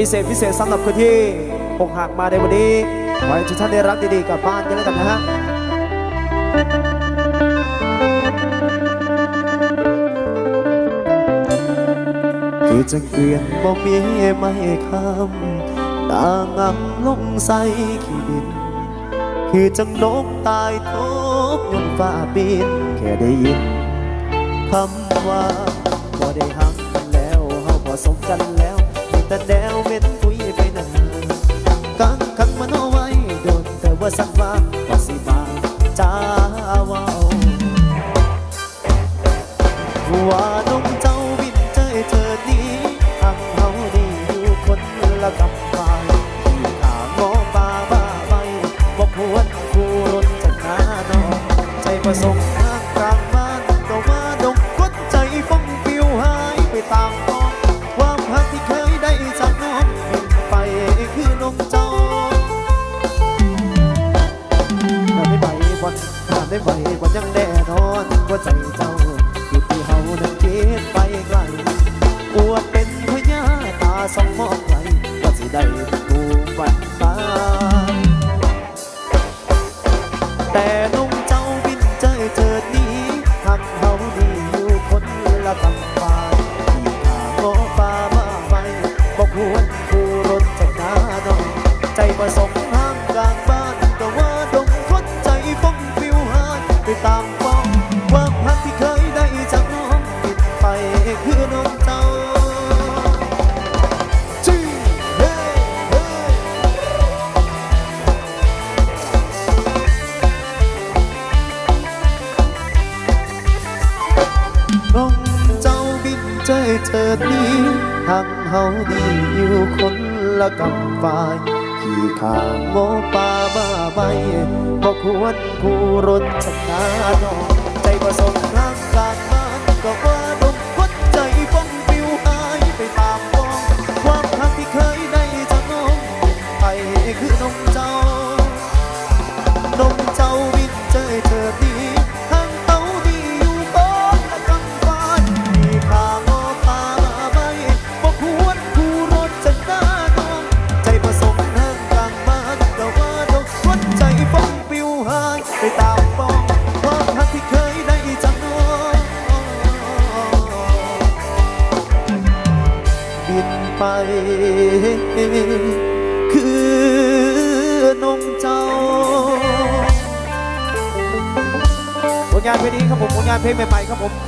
พิเศษพิเศษสำหรับคนที่อกหักมาในวันนี้ขอให้ทุกท่านได้รักดีๆกลับบ้านกันแล้วกันนะฮะคือจะเกลียนบ่มีไม่คำตางำลงใส่ขี้ดิน คือจังนกตายตกยนฟ้าบิน แค่ได้ยินคำว่าพอได้หักกันแล้วเฮาพอสมกัน แล้ ยังแน่นอนว่าใจเจ้าอยู่ที่เฮานั้นคิดไปไกลปวดเป็นพญาตาสองมองไกลว่าสิได้ เฮาดีอยู่คนละกำฝ่ายขี่ข้างโมป่าบ้าใบบอกควรผู้รนชนะน้อกใจประสมรักการบ้านก็ว่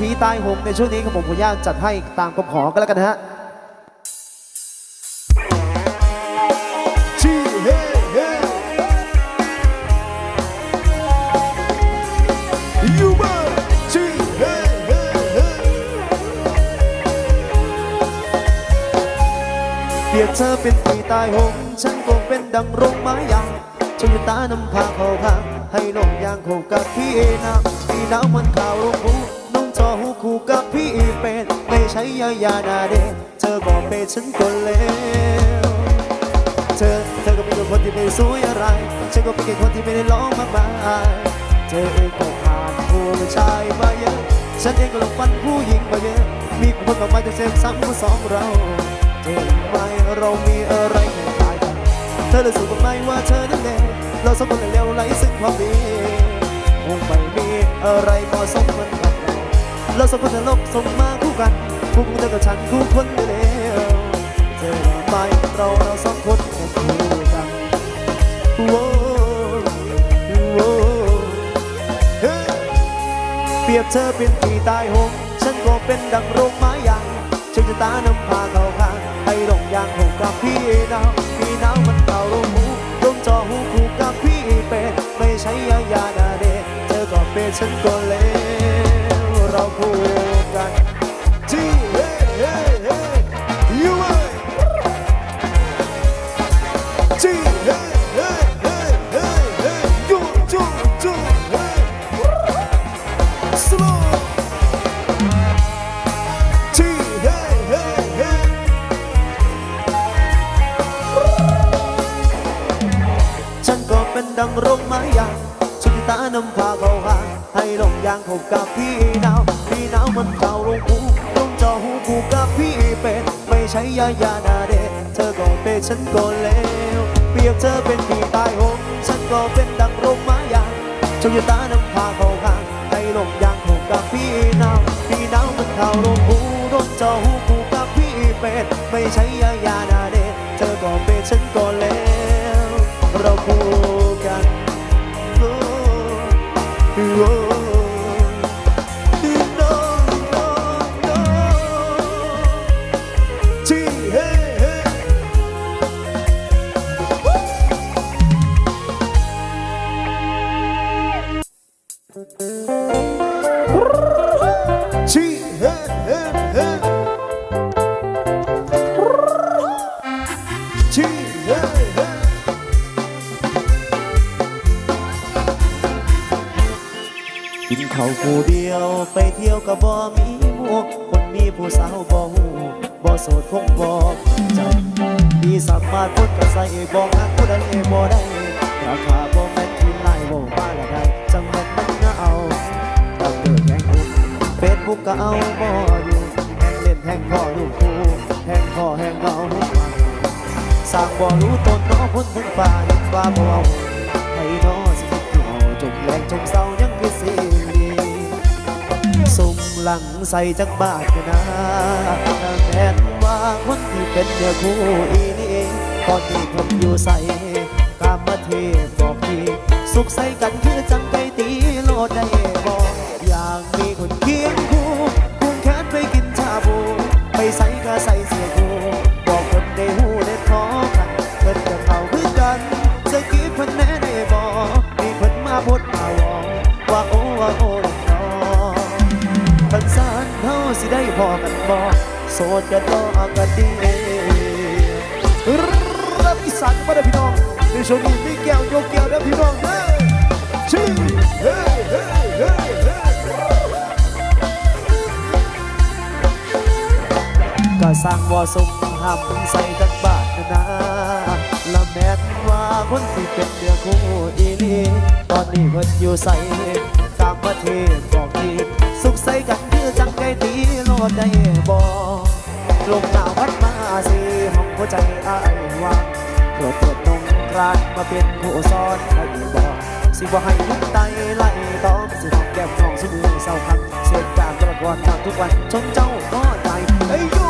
ผีตายหงในช่วงนี้ครับผมผลงานจัดให้ตามคำขอกันแล้วกันนะฮะชีเฮเฮยูเบอร์ชีเฮเฮเฮเปรียบเธอเป็นปีตายหงฉันคงเป็นดังรงไม้ยางชนตานำพาเขาพาให้ลงยางคู่กับพี่เอน้ำพี่น้ำมันข่าวลงหู เป็ดไม่ใช่ยายานาเดเธอบอกเป็ดฉันก็เลวเธอเธอก็เป็นคนที่ไม่สวยอะไรฉันก็เป็นแค่คนที่ไม่ได้ร้องมากมายเธอเองก็ผ่านผู้ชายมาเยอะฉันเองก็หลงฟันผู้หญิงมาเยอะมีคนมากมายจะเสพซ้ำมาสองเราเธอไหมเรามีอะไรคล้ายกันเธอรู้สึกบ้าไหมว่าเธอนั้นเลวเราสองคนนั้นเลวไหลซึ่งความดีคงไม่มีอะไรเหมาะสมเหมือนกับเร เราสองคนนั้นลกสมมาคู่กันคู่เธอกับฉันคู่คนเลวเธอไหมเราเราสองคนแค่คู่กันโว้โว้เปรียบเธอเป็นที่ตายโหงฉันก็เป็นดังโรงไม้ยางฉันจะตานำพาเข้าข้างให้ลงยางหูกับพี่นาวพี่นาวมันเข่าลงหูลงจอหูคู่กับพี่เป็ดไม่ใช่ยายานาเดเธอก็เป็นฉันก็เลว งโรงไม้ยางฉันที่ตานำพาเขาห่างให้ลงยางเขากับพี่หนาวพี่หนาวมันเข่าลงหูลงจอหูกูกับพี่เป็ดไม่ใช่ยายานาเดเธอก็เป็นฉันก็แล้วเปรียบเธอเป็นพี่ตายหงฉันก็เป็นดังร่มไม้ยางจงอย่าตานำพาเขาข้างให้ลมยางคู่กับพี่หนาวพี่หนาวมันเข่าลมหูลมจอหูคู่กับพี่เป็ดไม่ใช่ยายานาเดเธอก็เป็นฉันก็แล้วเราคู่กันโอ้ โผู้เดียวไปเที่ยวกับบ่มีหมวกคนมีผู้สาวบ่หูบ่โสดคงบอกใจมีสามารถพูดกับใส่บ่งักผู้ใดบ่ได้ราคาบ่แม่นที่ไล่บ่ว่าละได้จังแม่นมันน่าเอาตามเดินแห่งอุ่นเฟซบุ๊กก็เอาบ่อยู่แห่งเล่นแห่งพ่อลูกคู่แห่งพ่อแห่งเราทุกวันสร้างบ่รู้ตนน้อพ้นถึงฟ้าเห็นว่าบ่เอาให้น้อสิคิดเกี่จมแรงจมเศร้า หลังใส่จักบาทกันนะแม่นว่าคนที่เป็นเนื้อคู่อีนี่ตอนที่ผมอยู่ใส่กามเทพบอกทีสุขใส่กันคือจังไก่ตีโลดได้ พอกันบ่โสดกันบ่กันดีรับอีสานมาเด้อพี่น้องในช่วงนี้มีแก้วยกแก้วเด้อพี่น้องเด้อชิเฮ้เฮ้เฮ้เฮ้ก็สร้างว่าสมหำใส่กันบาทนะละแม่นว่าคนที่เป็นเดือคู่อีลีตอนนี้เพิ่นอยู่ใส่ตามประเทศบอกทีสุขใส่กันคือจังไก่ตี ได้บ่ลมหนาวพัดมาสิห้องหัวใจอ้ายวางเกิดเกิดนงกรานมาเป็นผู้ซ้อนให้บ่สิบ่ให้ยุกไตไหล่ตอมสิหอมแก้มน้องสมือเศร้าคักเสียจากตลอดวันทางทุกวันจนเจ้าก็ใจเอ้ยโย่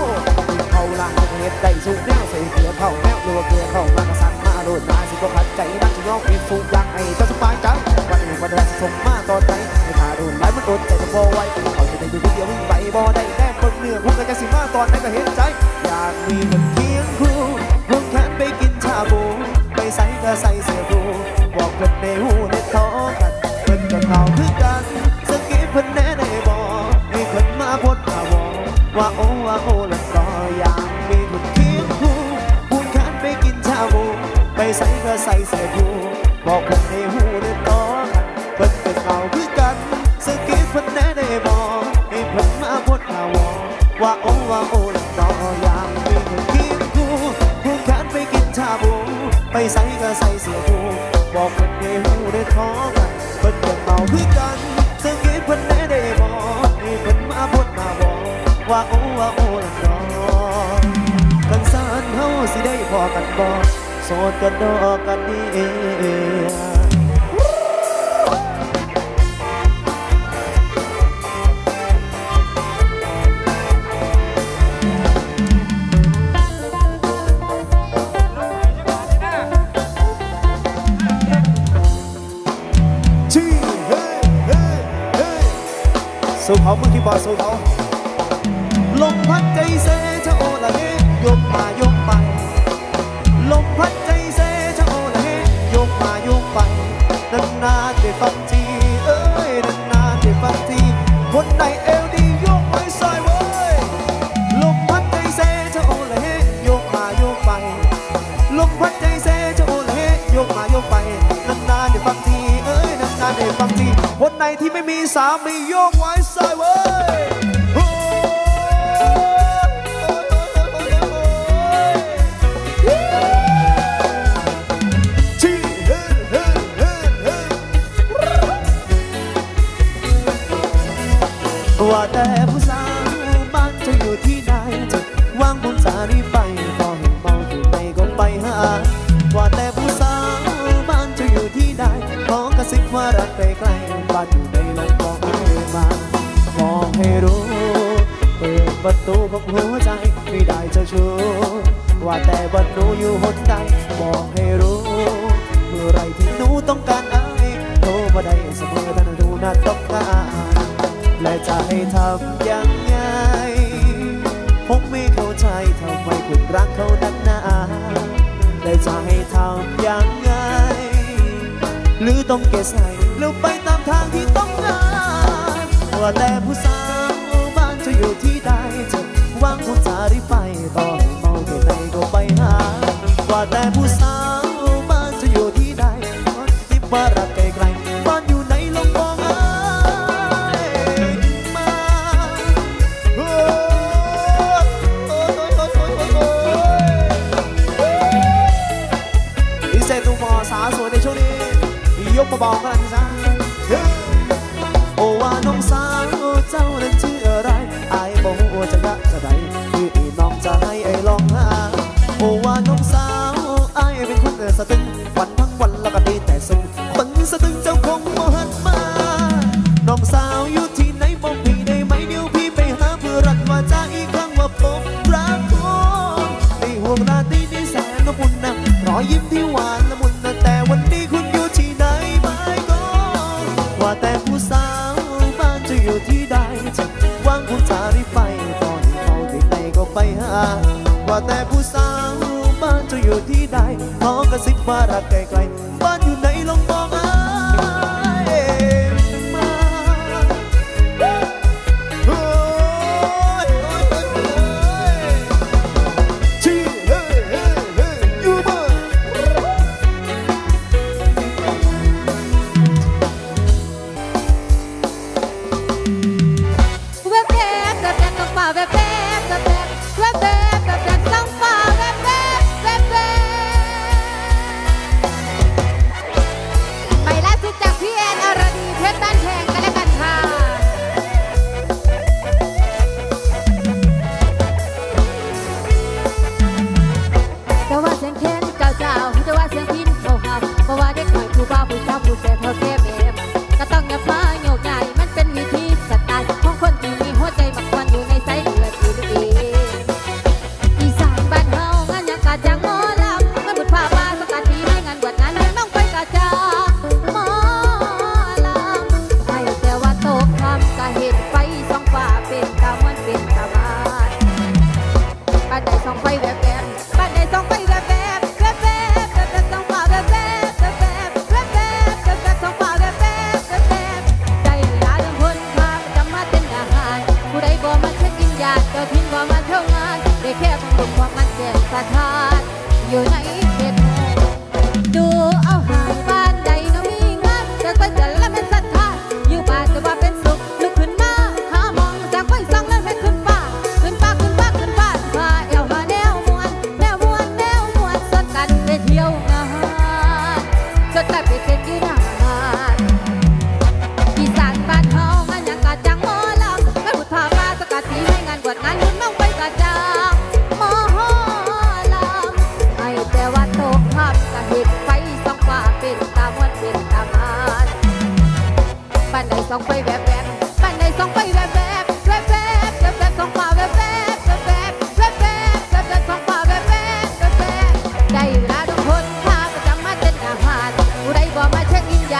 เขาล่างเหตุได้สูงแนวใส่เกลือเข้าแมวรัวเกลือเข้ามากระสันมาโดนมาสิบ่ขัดใจนักสิยอมเป็นสูงอยากให้เจ้าสบายใจวันนี้วันเดือนส่งมาตอนไหนให้ขาโดนไล่มันโดนใจจะบ่ไหวเขาจะได้ดูคนเดียววิ่งไปบ่ได้ อนไหนก็เห็นใจ อยากมีคนเคียงคู่วงแขนไปกินชาบูไปใส่ก็ใส่เสื้อดูบอกเพิ่นในหูในท้องกันเพิ่นกับเขาคือกันสกีเพิ่นแน่ได้บ่ให้เพิ่นมาพดมาวอว่าโอ้ว่าโอ้และก็อยากมีคนเคียงคู่วงแขนไปกินชาบูไปใส่ก็ใส่เสื้อดูบอกเพิ่นใน ไปใส่ก็ใส่เสื้อผูบอกเพิ่นได้หูได้ท้อกันเพิ่นก็เมาคือกันสังเกตเพิ่นแน่ได้บอกให้เพิ่นมาพูดมาบอกว่าโอ้ว่าโอ้ละน้องกันสานเฮาสิได้พอกันบ่โสดกันดอกกันดีเอง สู้เขาเมื่อที่บอสู้เขาลมพัดใจเซชะโอละเฮยกมายกไปลมพัดใจเซชะโอละเฮยกมายกไปนานๆได้ฟังทีเอ้ยนานๆได้ฟังทีคนไหนเอวดี นานๆได้ฟังทีคนไหนที่ไม่มีสามียกไว้ใส่เว้ย้องการและจะให้ทำยังไง ผมไม่เข้าใจทำไมคุณรักเขาดักหนาและจะให้ทำยังไง หรือต้องเกสายหรือไปตามทางที่ต้องการว่าแต่ผู้สาวบ้านจะอยู่ที่ใดจะว่างคงจะรีบไปต่อให้มองไปไหนก็ไปหาว่าแต่ 宝宝快来 ว่าแต่ผู้สาวบ้านจะอยู่ที่ใดจะวางผู้ชารีไปตอนเขาที่ไหนก็ไปหา ว่าแต่ผู้สาวบ้านจะอยู่ที่ใดขอกระซิบว่ารักไกลๆบ้านอยู่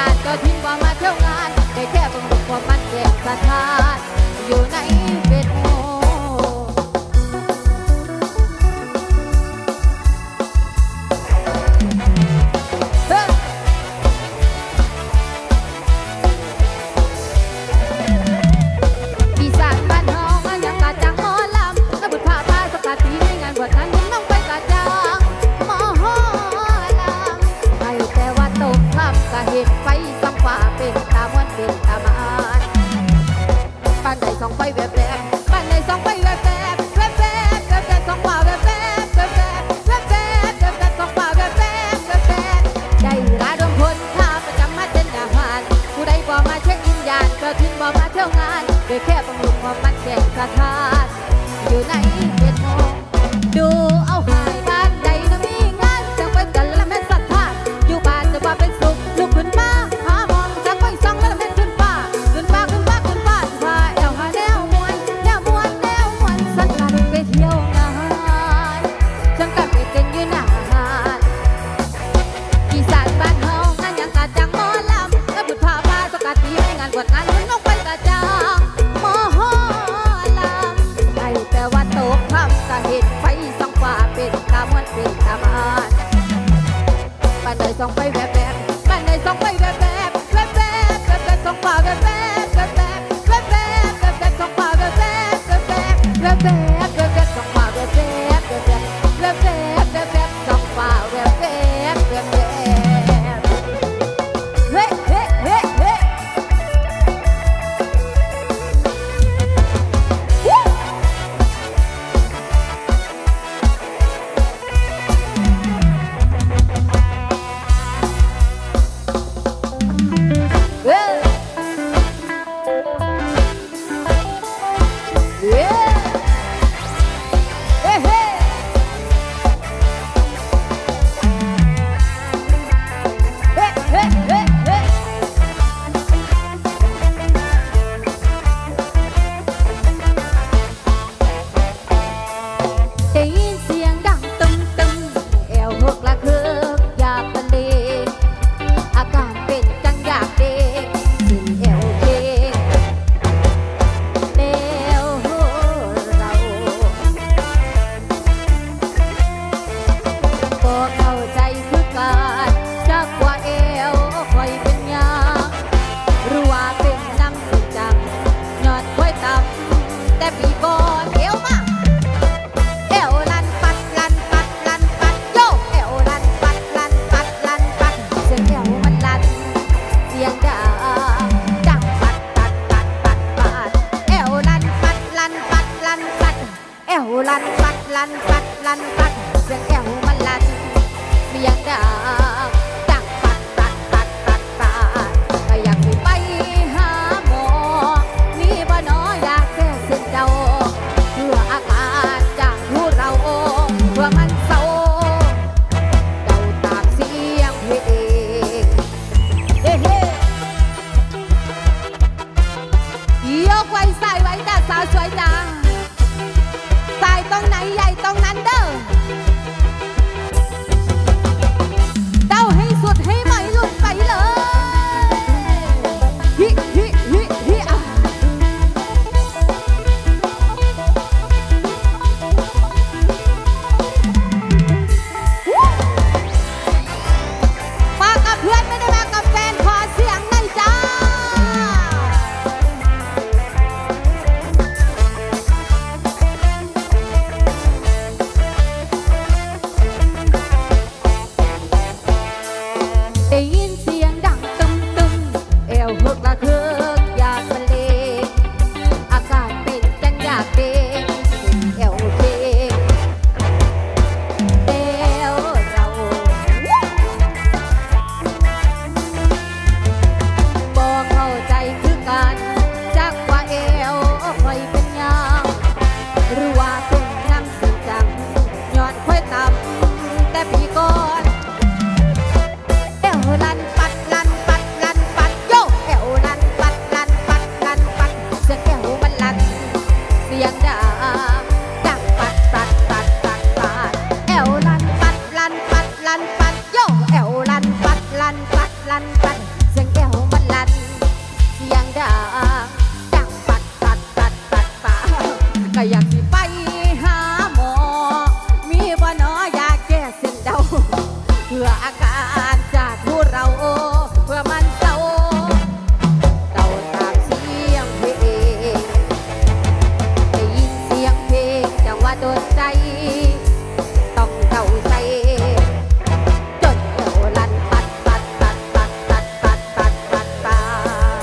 านก็ทิ้งความมาเที่ยวงานได้แค่บังบกว่ามันเจ็บสะท้านอยู่ใน vai lá ลันฟัดลันฟัดลันฟัดเสียงแก้วมันลั่นเมียดา ลันปัดโยแอวลันปัดลันปัดลันปัดเสียงแอวมันลันเสียงดังดังปัดปัดปัดปัดปัดก็อยาที่